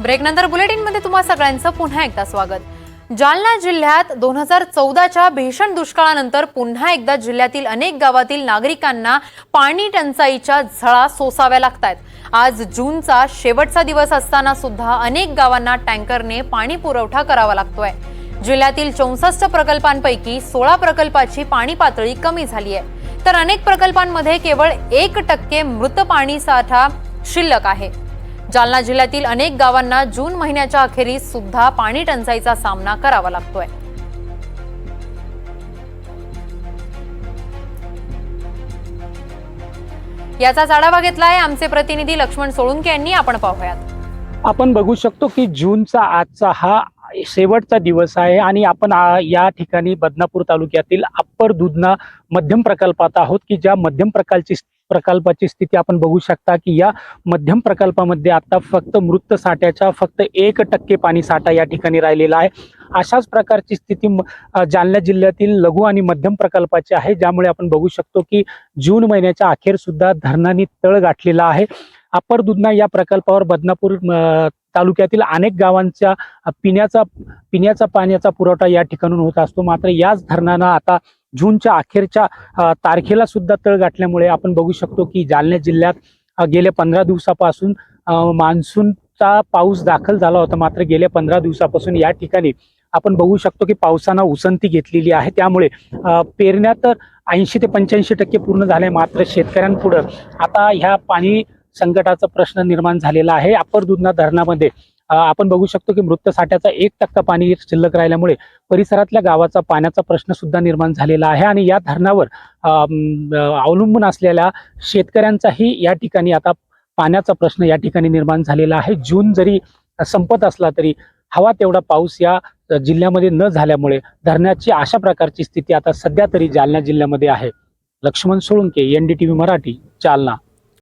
ब्रेकनंतर बुलेटिनमध्ये तुम्हा सगळ्यांचं पुन्हा एकदा स्वागत. जालना जिल्ह्यात दोन हजार चौदाच्या भीषण दुष्काळानंतर पुन्हा एकदा जिल्ह्यातील अनेक गावातील नागरिकांना पाणी टंचाईच्या झळा सोसाव्या लागतायत. आज जूनचा शेवटचा दिवस असताना सुद्धा अनेक गावांना टँकरने पाणी पुरवठा करावा लागतोय. जिल्ह्यातील चौसष्ट प्रकल्पांपैकी सोळा प्रकल्पाची पाणी पातळी कमी झाली आहे तर अनेक प्रकल्पांमध्ये केवळ एक टक्के मृत पाणी साठा शिल्लक आहे. जालना जिल्ह्यातील अनेक गावांना जून महिन्याच्या अखेरीस सुद्धा पाणी टंचाईचा सामना करावा लागतोय. याचाच आढावा घेतलाय आमचे प्रतिनिधी लक्ष्मण सोळुंके यांनी. आपण पाहूयात. आपण बघू शकतो की जूनचा आजचा हा शेवटचा दिवस आहे आणि आपण या ठिकाणी बदनापूर तालुक्यातील अप्पर दुधना मध्यम प्रकल्पात आहोत की ज्या मध्यम प्रकारची प्रकल्पाची स्थिती आपण बघू शकता की या मध्यम प्रकल्पामध्ये आता फक्त मृत साठ्याच्या फक्त एक टक्के पाणी साठा या ठिकाणी राहिलेला आहे. अशाच प्रकारची स्थिती म- जालना जिल्ह्यातील लघु आणि मध्यम प्रकल्पाची आहे. ज्यामुळे आपण बघू शकतो की जून महिन्याच्या अखेर सुद्धा धरणांनी तळ गाठलेला आहे. अप्पर दुधना या प्रकल्पावर बदनापूर तालुक्यातील अनेक गावांच्या पिण्याचा पिण्याचा पाण्याचा पुरवठा या ठिकाणून होत असतो. मात्र याच धरणानं आता जूनच्या अखेरच्या तारखेला सुद्धा तळ गाठल्यामुळे आपण बघू शकतो की जालना जिल्ह्यात गेल्या पंधरा दिवसापासून मान्सूनचा पाऊस दाखल झाला होता. मात्र गेल्या पंधरा दिवसापासून या ठिकाणी आपण बघू शकतो की पावसानं उसंती घेतलेली आहे. त्यामुळे पेरण्या तर ऐंशी ते पंच्याऐंशी टक्के पूर्ण झाले. मात्र शेतकऱ्यांपुढं आता ह्या पाणी संकटाचा प्रश्न निर्माण झालेला आहे. अपर दुधना धरणामध्ये आपण बघू शकतो की मृत साठ्याचा एक टक्का पाणी शिल्लक राहिल्यामुळे परिसरातल्या गावाचा पाण्याचा प्रश्न सुद्धा निर्माण झालेला आहे आणि या धरणावर अवलंबून असलेल्या शेतकऱ्यांचाही या ठिकाणी आता पाण्याचा प्रश्न या ठिकाणी निर्माण झालेला आहे. जून जरी संपत असला तरी हवा तेवढा पाऊस या जिल्ह्यामध्ये न झाल्यामुळे धरणाची अशा प्रकारची स्थिती आता सध्या तरी जालना जिल्ह्यामध्ये आहे. लक्ष्मण सोळुंके एनडीटीव्ही मराठी जालना.